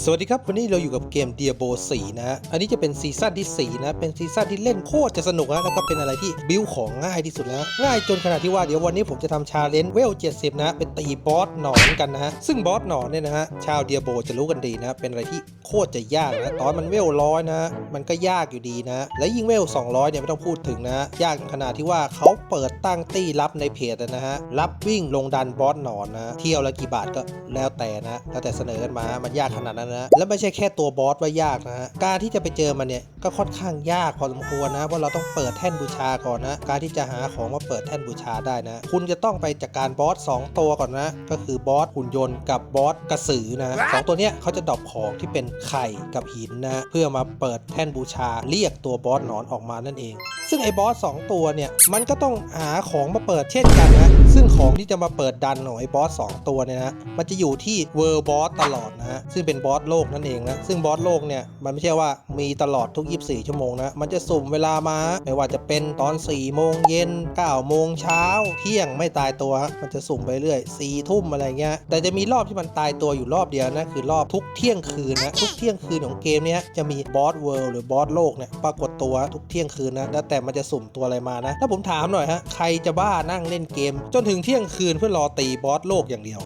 สวัสดีครับ วันนี้เราอยู่กับเกม Diablo 4นะฮะอันนี้จะเป็นซีซั่นที่ 4 นะ เป็นซีซั่นที่เล่นโคตรจะสนุกนะแล้วก็เป็นอะไรที่บิวของง่ายที่สุดแล้วง่ายจนขนาดที่ว่าเดี๋ยววันนี้ผมจะทำชาเลนจ์เวล 70 นะเป็นตีบอสหนอนกันนะฮะซึ่งบอสหนอนเนี่ยนะฮะชาว Diablo จะรู้กันดีนะ เป็นอะไรที่โคตรจะยากนะตอนมันเวลร้อยนะ มันก็ยากอยู่ดีนะ และยิ่งเวล 200 เนี่ยไม่ต้องพูดถึงนะยากขนาดที่ว่าเขาเปิดตั้งตี้รับในเพจนะฮะรับวิ่งลงดันบอสหนอนนะเที่ยวละกี่บาทก็แล้วแต่นะแล้วแต่เสนอกันมามันยากขนาดนั้นนะและไม่ใช่แค่ตัวบอสว่ายากนะฮะการที่จะไปเจอมันเนี่ยก็ค่อนข้างยากพอสมควรนะเพราะเราต้องเปิดแท่นบูชาก่อนนะ การที่จะหาของมาเปิดแท่นบูชาได้นะ คุณจะต้องไปจัดการบอส2ตัวก่อนนะ ก็คือบอสหุ่นยนต์กับบอสกระสือนะสองตัวเนี้ยเขาจะดรอปของที่เป็นไข่กับหินนะ เพื่อมาเปิดแท่นบูชาเรียกตัวบอสหนอนออกมานั่นเอง ซึ่งไอ้บอสสองตัวเนี่ยมันก็ต้องหาของมาเปิดเช่นกันนะซึ่งของที่จะมาเปิดดันของไอ้บอสสองตัวเนี่ยนะมันจะอยู่ที่เวอร์บอสตลอดนะฮะซึ่งเป็นบอสโลกนั่นเองนะซึ่งบอสโลกเนี่ยมันไม่ใช่ว่ามีตลอดทุก 24 ชั่วโมงนะมันจะสุ่มเวลามาไม่ว่าจะเป็นตอน4โมงเย็น9โมงเช้าเที่ยงไม่ตายตัวฮะมันจะสุ่มไปเรื่อย4ทุ่มอะไรเงี้ยแต่จะมีรอบที่มันตายตัวอยู่รอบเดียวนะคือรอบทุกเที่ยงคืนนะทุกเที่ยงคืนของเกมเนี้ยจะมีบอสเวิลด์หรือบอสโลกเนี่ยปรากฏตัวทุกเที่ยงคืนนะแล้วแต่มันจะสุ่มตัวอะไรมานะ ถ้าผมถามหน่อยฮะ ใครจะบ้านั่งเล่นเกม จนถึงเที่ยงคืนเพื่อรอตีบอสโลกอย่างเดียว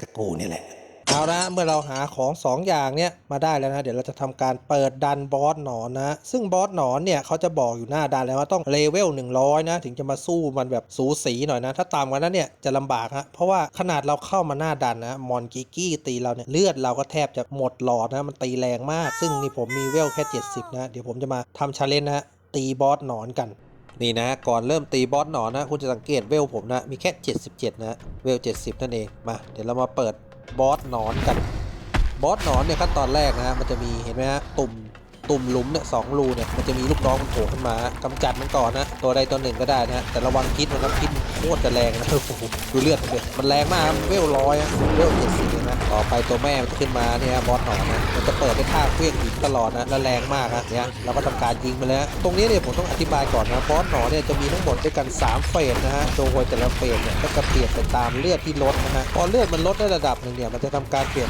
กระกูนี่แหละ เอาละเมื่อเราหาของ2อย่างเนี้ยมาได้แล้วนะ เดี๋ยวเราจะทำการเปิดดันบอสหนอนนะ ซึ่งบอสหนอนเนี่ยเขาจะบอกอยู่หน้าดันแล้วว่าต้องเลเวล100 นะ ถึงจะมาสู้มันแบบสูสีหน่อยนะ ถ้าต่ำกว่านั้นเนี่ยจะลำบากฮะเพราะว่าขนาดเราเข้ามาหน้าดันนะมอนกิกี้ตีเราเนี่ยเลือดเราก็แทบจะหมดหลอดนะมันตีแรงมาก ซึ่งนี่ผมมีเวลแค่ 70 นะ เดี๋ยวผมจะมาทำชาเลนจ์นะฮะ ตีบอสหนอนกัน นี่นะ ก่อนเริ่มตีบอสหนอนนะ คุณจะสังเกตเวลผมนะ มีแค่ 77 นะ เวล 70 นั่นเอง มา เดี๋ยวเรามาเปิดบอสหนอนกัน บอสหนอนเนี่ยขั้นตอนแรกนะฮะมันจะมีเห็นไหมฮะตุ่ม ตุ่มหลุมเนี่ยสองรูเนี่ยมันจะมีลูกน้องมันโผล่ขึ้นมากำจัดมันก่อนนะตัวใดตัวหนึ่งก็ได้นะแต่ระวังพิษมันนะพิษโคตรจะแรงนะโอ้โหดูเลือดมันเลยมันแรงมากเวลร้อยอะเวลเจ็ดสิบนะต่อไปตัวแม่มันจะขึ้นมาเนี่ยบอสหนอนนะมันจะเปิดด้ท่าเคลื่อนหินตลอดนะและแรงมากนะเนี่ยเราก็ทำการยิงไปแล้ว ตรงนี้เนี่ยผมต้องอธิบายก่อนนะบอสหนอนเนี่ยจะมีทั้งหมดด้วยกัน 3 เฟสนะฮะโดยแต่ละเฟสเนี่ยก็จะเปลี่ยนไปตามเลือดที่ลดนะฮะพอเลือดมันลดได้ระดับหนึ่งเนี่ยมันจะทำการเปลี่ยน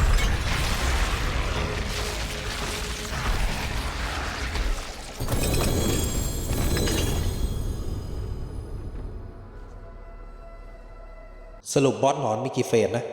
สรุปบอสหนอนมีกี่เฟสนะ